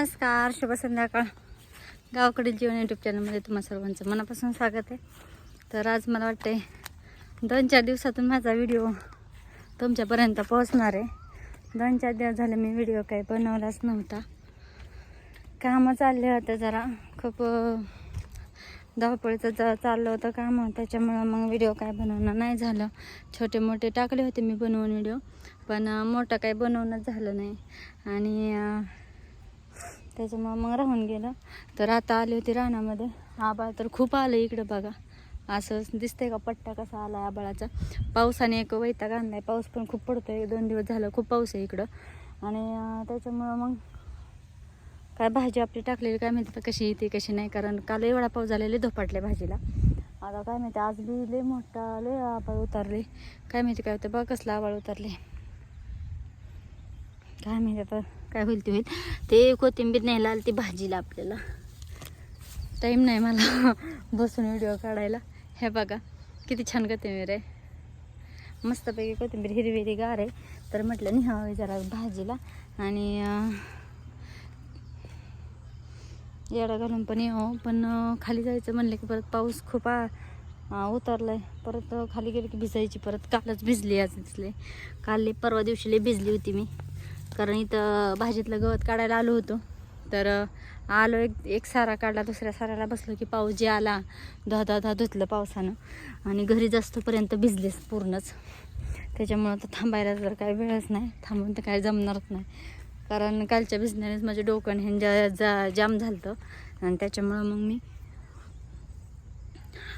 नमस्कार शुभ संध्याकाळ. गावाकडील जीवन यूट्यूब चॅनलमध्ये तुम्हा सर्वांचं मनापासून स्वागत आहे. तर आज मला वाटते दोन चार दिवसातून माझा व्हिडिओ तुमच्यापर्यंत पोहोचणार आहे. दोन चार दिवस झाले मी व्हिडिओ काही बनवलाच नव्हता. कामं चालले होते जरा. खूप धावपळीचं ज चाललं होतं काम. त्याच्यामुळं मग व्हिडिओ काय बनवणं नाही झालं. छोटे मोठे टाकले होते मी बनवून व्हिडिओ पण मोठं काही बनवणंच झालं नाही. आणि त्याच्यामुळं मग राहून गेलं. तर आता आली होती रानामध्ये. आबाळ तर खूप आलं इकडं बघा. असं दिसतंय का पट्टा कसा आला आबाळाचा. पावसाने एक वैताग आणलाय. पाऊस पण खूप पडतोय. दोन दिवस झालं खूप पाऊस आहे इकडं. आणि त्याच्यामुळं मग काय भाजी आपली टाकलेली काय माहिती कशी येते कशी नाही. कारण काल एवढा पाऊस झालेले धोपाटले भाजीला. आता काय माहिती आज बी लय मोठा लय आबाळ उतरले. काय माहिती काय होतं बघ कसलं आबाळ उतरले. काय माहिती आता काय होईल ते होईल. ते कोथिंबीर न्यायला आली ती भाजीला आपल्याला. टाईम नाही मला बसून व्हिडिओ काढायला. हे बघा किती छान कोथिंबीर आहे. मस्तपैकी कोथिंबीर हिरवी हिरवी गार आहे. तर म्हटलं निहावी जरा भाजीला. आणि येडा घालून पण यावं. पण खाली जायचं म्हणलं की परत पाऊस खूप उतरला आहे उतरलाय. परत खाली गेलं की भिजायची. परत कालच भिजली आज दिसले काल परवा दिवशी भिजली होती मी. कारण इथं भाजीतलं गवत काढायला आलो होतो. तर आलो एक एक सारा काढला दुसऱ्या साराला बसलो की पाऊस जे आला धा धा धा धुतलं पावसानं. आणि घरी जास्तपर्यंत भिजलेच पूर्णच. त्याच्यामुळं तर थांबायला जर काही वेळच नाही थांबून तर काही जमणारच नाही. कारण कालच्या भिजण्यानेच माझे डोकं हे जा जा जाम झालं होतं आणि त्याच्यामुळं मग मी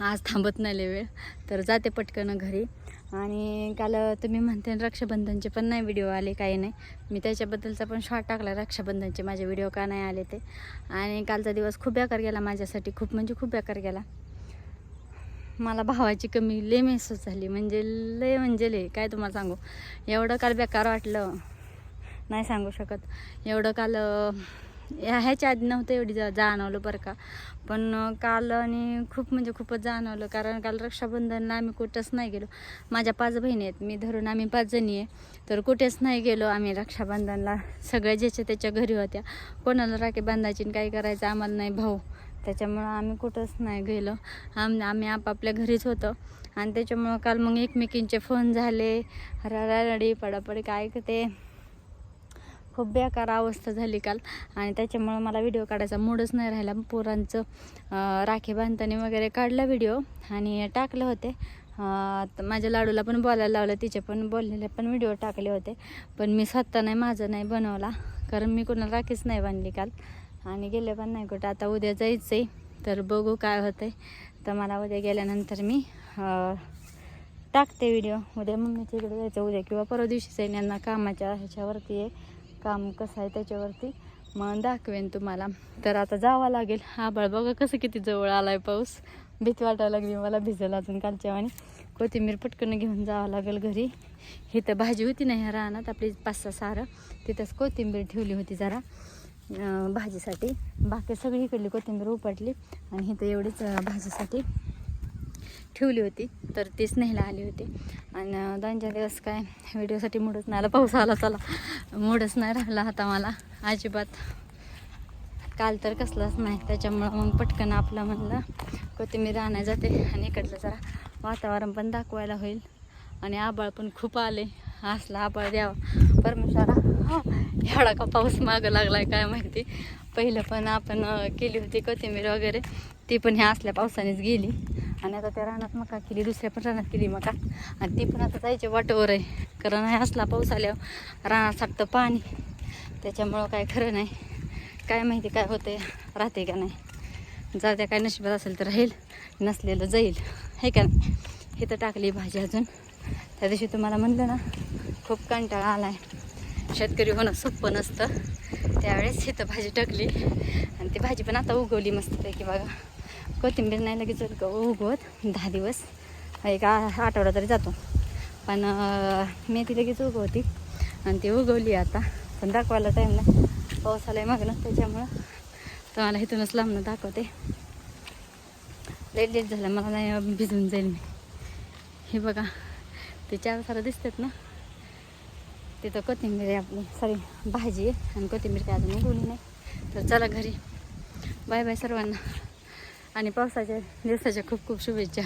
आज थांबत नाही लय वेळ. तर जाते पटकन घरी. आणि काल तुम्ही म्हणते रक्षाबंधनचे पण नाही व्हिडिओ आले काही नाही. मी त्याच्याबद्दलचा पण शॉर्ट टाकला रक्षाबंधनचे माझे व्हिडिओ का नाही आले ते. आणि कालचा दिवस खूप बेकार गेला माझ्यासाठी खूप म्हणजे खूप बेकार गेला. मला भावाची कमी ले महसूस झाली म्हणजे लय म्हणजे ले काय तुम्हाला सांगू? एवढं काल बेकार वाटलं. नाही सांगू शकत. एवढं काल ह्याच्या आधी नव्हतं एवढी जा जाणवलं बरं का. पण काल आणि खूप म्हणजे खूपच जाणवलं. कारण काल रक्षाबंधनला आम्ही कुठंच नाही गेलो. माझ्या पाच बहिणी आहेत. मी धरून आम्ही पाच जणी आहे. तर कुठेच नाही गेलो आम्ही रक्षाबंधनला. सगळ्या ज्याच्या त्याच्या घरी होत्या. कोणाला राखी बांधायची आणि काय करायचं आम्हाला नाही भाऊ. त्याच्यामुळं आम्ही कुठंच नाही गेलो. आम आम्ही आपापल्या घरीच होतो. आणि त्याच्यामुळं काल मग एकमेकींचे फोन झाले. रडारडी पडापडी काय ते. खूप बेकार अवस्था झाली काल. आणि त्याच्यामुळं मला व्हिडिओ काढायचा मूडच नाही राहिला. पोरांचं राखी बांधताना वगैरे काढला व्हिडिओ आणि टाकले होते. माझ्या लाडूला पण बोलायला लावलं तिचे पण बोललेले पण व्हिडिओ टाकले होते. पण मी स्वतः नाही माझं नाही बनवला. कारण मी कोणाला राखीच नाही बांधली काल. आणि गेले पण नाही कुठं. आता उद्या जायचं आहे तर बघू काय होतं तर मला उद्या गेल्यानंतर मी टाकते व्हिडिओ उद्या मम्मीच्या इकडे जायचं. उद्या किंवा परवा दिवशी जाईन यांना कामाच्या ह्याच्यावरती आहे. काम कसं आहे त्याच्यावरती. मग दाखवेन तुम्हाला. तर आता जावं लागेल. हा बळ बघा कसं किती जवळ आलाय पाऊस. भीती वाटायला लागली मला भिजल अजून कालच्या आणि कोथिंबीर पटकन घेऊन जावं लागेल घरी. इथं भाजी होती ना ह्या रानात आपली पाच सहा सारं. तिथंच कोथिंबीर ठेवली होती जरा भाजीसाठी. बाकी सगळी इकडली कोथिंबीर उपटली. आणि इथं एवढीच भाजीसाठी ठेवली होती तर तीच न्यायला आली होती. आणि दोन चार दिवस काय व्हिडिओसाठी मूडच नाही आला पाऊस आला चला. मूडच नाही राहिला आता मला अजिबात. काल तर कसलाच नाही त्याच्यामुळं मग पटकन आपलं म्हणलं कोथिंबीर आणायला जाते आणि इकडलं जरा वातावरण पण दाखवायला होईल. आणि आबाळ पण खूप आले असला आबाळ द्यावा. परमेश्वरा हा एवढा का पाऊस मागं लागला आहे काय माहिती? पहिलं पण आपण केली होती कोथिंबीर वगैरे. ती पण ह्या असल्या पावसानेच गेली. आणि आता त्या रानात मका केली दुसऱ्या पण रानात केली मका. आणि ती पण आता जायच्या वाटेवर आहे. कारण हे असला पाऊस आल्यावर रानात साठतं पाणी. त्याच्यामुळं काय खरं नाही. काय माहिती काय होते राहते का नाही. जर त्या काय नशिबात असेल तर राहील. नसलेलं जाईल. हे का नाही? हे तर टाकली भाजी अजून. त्या दिवशी तुम्हाला म्हणलं ना खूप कंटाळा आला आहे शेतकरी होणं सोपं नसतं. त्यावेळेस इथं भाजी टाकली. आणि ती भाजी पण आता उगवली मस्तपैकी बघा. कोथिंबीर नाही लगेच उगवत. दहा दिवस. एक आठवडा तरी जातो. पण मेथी लगेच उगवती. आणि ती उगवली आता. पण दाखवायला टाईम नाही. पाऊस आलाय मागणं त्याच्यामुळं. तुम्हाला इथूनच लांबणं दाखवते. लेट लेट झालं. मला नाही भिजून जाईल मी. हे बघा. ते चार सारं दिसतात ना? तिथं कोथिंबीर आहे आपली. सॉरी भाजी आहे आणि कोथिंबीर काय अजून उगवली नाही. तर चला घरी. बाय बाय सर्वांना. आणि पावसाच्या दिवसाच्या खूप खूप शुभेच्छा.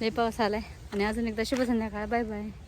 लई पाऊस आहे आणि अजून एकदा शुभ संध्याकाळ. Bye bye.